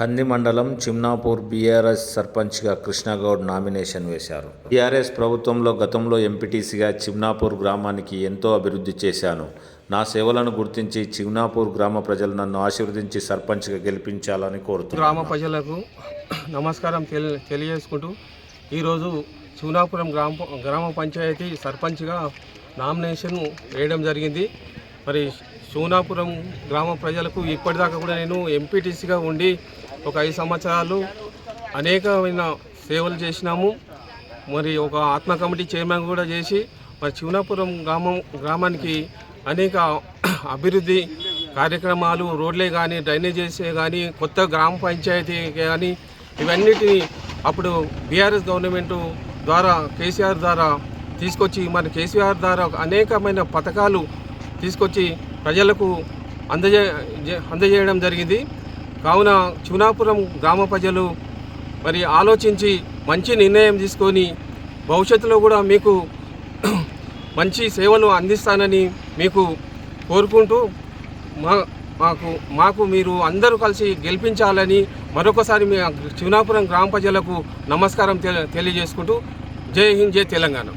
కంది మండలం చిమ్నాపూర్ బీఆర్ఎస్ సర్పంచ్గా కృష్ణగౌడ్ నామినేషన్ వేశారు. బీఆర్ఎస్ ప్రభుత్వంలో గతంలో ఎంపీటీసీగా చిమ్నాపూర్ గ్రామానికి ఎంతో అభివృద్ధి చేశాను. నా సేవలను గుర్తించి చిమ్నాపూర్ గ్రామ ప్రజలు నన్ను ఆశీర్వదించి సర్పంచ్గా గెలిపించాలని కోరుతున్నాను. గ్రామ ప్రజలకు నమస్కారం తెలియజేసుకుంటూ ఈరోజు చిమ్నాపురం గ్రామ గ్రామ పంచాయతీ సర్పంచ్గా నామినేషన్ వేయడం జరిగింది. మరి శివనాపురం గ్రామ ప్రజలకు ఇప్పటిదాకా కూడా నేను ఎంపీటీసీగా ఉండి ఒక ఐదు సంవత్సరాలు అనేకమైన సేవలు చేసినాము. మరి ఒక ఆత్మ కమిటీ చైర్మన్ కూడా చేసి మరి శివనాపురం గ్రామం గ్రామానికి అనేక అభివృద్ధి కార్యక్రమాలు రోడ్లే కానీ డ్రైనేజెసే కానీ కొత్త గ్రామ పంచాయతీ కానీ ఇవన్నిటిని అప్పుడు బీఆర్ఎస్ గవర్నమెంట్ ద్వారా కేసీఆర్ ద్వారా తీసుకొచ్చి మరి కేసీఆర్ ద్వారా అనేకమైన పథకాలు తీసుకొచ్చి ప్రజలకు అందజే అందజేయడం జరిగింది. కావున చునాపురం గ్రామ ప్రజలు మరి ఆలోచించి మంచి నిర్ణయం తీసుకొని భవిష్యత్తులో కూడా మీకు మంచి సేవలు అందిస్తానని మీకు కోరుకుంటూ మా మాకు మాకు మీరు అందరూ కలిసి గెలిపించాలని మరొకసారి మీ శివనాపురం గ్రామ ప్రజలకు నమస్కారం తెలియజేసుకుంటూ జై హింద్ జై తెలంగాణ.